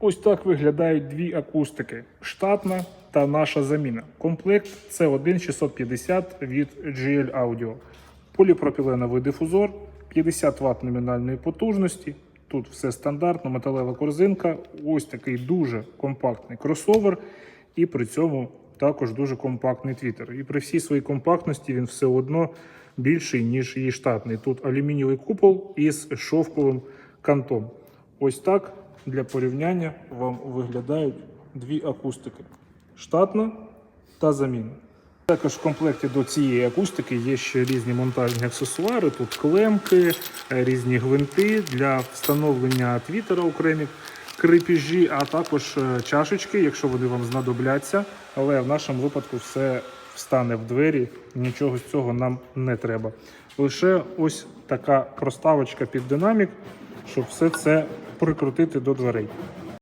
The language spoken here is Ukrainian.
Ось так виглядають дві акустики: штатна та наша заміна. Комплект це 1.650 від GL Audio. Поліпропіленовий дифузор, 50 Вт номінальної потужності. Тут все стандартно, металева корзинка. Ось такий дуже компактний кросовер, і при цьому також дуже компактний твіттер. І при всій своїй компактності він все одно більший, ніж її штатний. Тут алюмінієвий купол із шовковим кантом. Ось так для порівняння вам виглядають дві акустики: штатна та замінна. Також в комплекті до цієї акустики є ще різні монтажні аксесуари. Тут клемки, е, різні гвинти для встановлення твітера окремі крепежі, а також е, чашечки, якщо вони вам знадобляться. Але в нашому випадку все встане в двері, нічого з цього нам не треба. Лише ось така проставочка під динамік, щоб все це прикрутити до дверей.